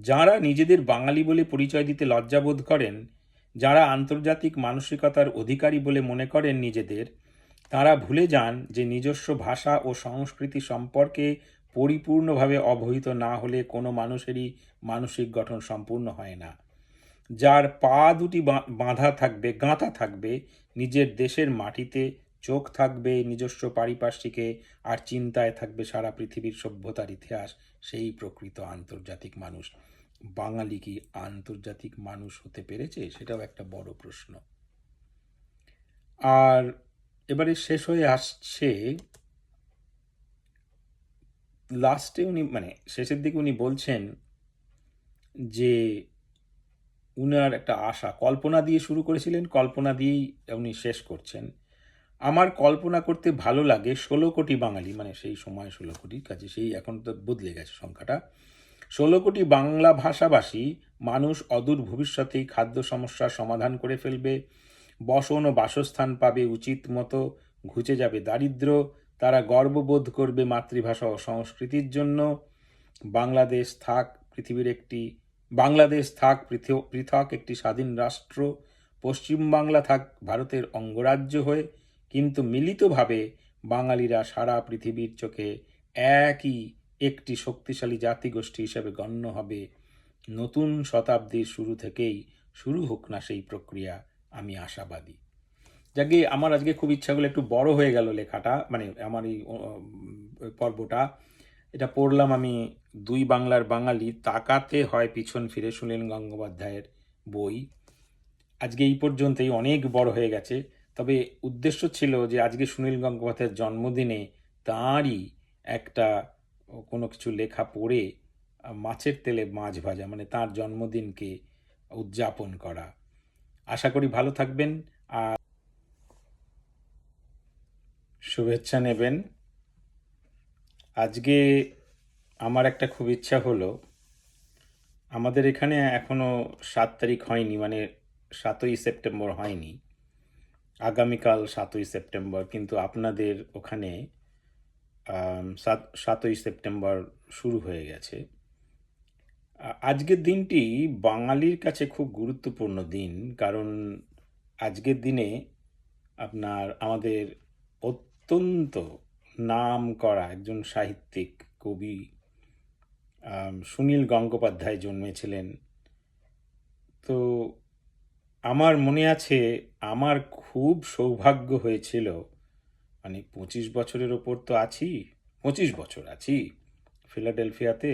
যাঁরা নিজেদের বাঙালি বলে পরিচয় দিতে লজ্জাবোধ করেন, যারা আন্তর্জাতিক মানসিকতার অধিকারী বলে মনে করেন নিজেদের, তারা ভুলে যান যে নিজস্ব ভাষা ও সংস্কৃতি সম্পর্কে পরিপূর্ণভাবে অবহিত না হলে কোনো মানুষেরই মানসিক গঠন সম্পূর্ণ হয় না। যার পা দুটি বাঁধা থাকবে, গাঁথা থাকবে, নিজের দেশের মাটিতে চোখ থাকবে নিজস্ব পারিপার্শ্বিকে, আর চিন্তায় থাকবে সারা পৃথিবীর সভ্যতার ইতিহাস। সেই প্রকৃত আন্তর্জাতিক মানুষ। বাঙালি কি আন্তর্জাতিক মানুষ হতে পেরেছে? সেটাও একটা বড় প্রশ্ন। আর এবারে শেষ হয়ে আসছে লাস্টে উনি মানে শেষের দিকে উনি বলছেন যে উনার একটা আশা। কল্পনা দিয়ে শুরু করেছিলেন, কল্পনা দিয়েই উনি শেষ করছেন। আমার কল্পনা করতে ভালো লাগে ষোলো কোটি বাঙালি মানে সেই সময় ষোলো কোটি, কাজে সেই এখন তো বদলে গেছে সংখ্যাটা। ষোলো কোটি বাংলা ভাষাভাষী মানুষ অদূর ভবিষ্যতেই খাদ্য সমস্যার সমাধান করে ফেলবে, বসন ও বাসস্থান পাবে উচিত মতো, ঘুচে যাবে দারিদ্র তারা গর্ববোধ করবে মাতৃভাষা ও সংস্কৃতির জন্য। বাংলাদেশ থাক পৃথিবীর একটি, বাংলাদেশ থাক পৃথক একটি স্বাধীন রাষ্ট্র, পশ্চিমবাংলা থাক ভারতের অঙ্গরাজ্য হয়ে কিন্তু মিলিতভাবে বাঙালিরা সারা পৃথিবীর চোখে একই একটি শক্তিশালী জাতিগোষ্ঠী হিসেবে গণ্য হবে। নতুন শতাব্দীর শুরু থেকেই শুরু হোক না সেই প্রক্রিয়া, আমি আশাবাদী। যাকে আমার আজকে খুব ইচ্ছা হলো একটু বড় হয়ে গেল লেখাটা মানে আমার এই পর্বটা। এটা পড়লাম আমি দুই বাংলার বাঙালি তাকাতে হয় পিছন ফিরে শুনলেন গঙ্গোপাধ্যায়ের বই। আজকে এই পর্যন্তই, অনেক বড় হয়ে গেছে। তবে উদ্দেশ্য ছিল যে আজকে সুনীল গঙ্গোপাধ্যায়ের জন্মদিনে তাঁরই একটা কোনো কিছু লেখা পড়ে মাছের তেলে মাছ ভাজা মানে তার জন্মদিনকে উদযাপন করা। আশা করি ভালো থাকবেন আর শুভেচ্ছা নেবেন। আজকে আমার একটা খুব ইচ্ছা হলো, আমাদের এখানে এখনও সাত তারিখ হয়নি মানে সাতই সেপ্টেম্বর হয়নি। আগামীকাল সাতই সেপ্টেম্বর, কিন্তু আপনাদের ওখানে সাত, সাতই সেপ্টেম্বর শুরু হয়ে গেছে। আজকের দিনটি বাঙালির কাছে খুব গুরুত্বপূর্ণ দিন, কারণ আজকের দিনে আপনার, আমাদের অত্যন্ত নাম করা একজন সাহিত্যিক কবি সুনীল গঙ্গোপাধ্যায় জন্মেছিলেন। তো আমার মনে আছে, আমার খুব সৌভাগ্য হয়েছিল। মানে পঁচিশ বছরের ওপর তো আছি পঁচিশ বছর আছি। ফিলাডেলফিয়াতে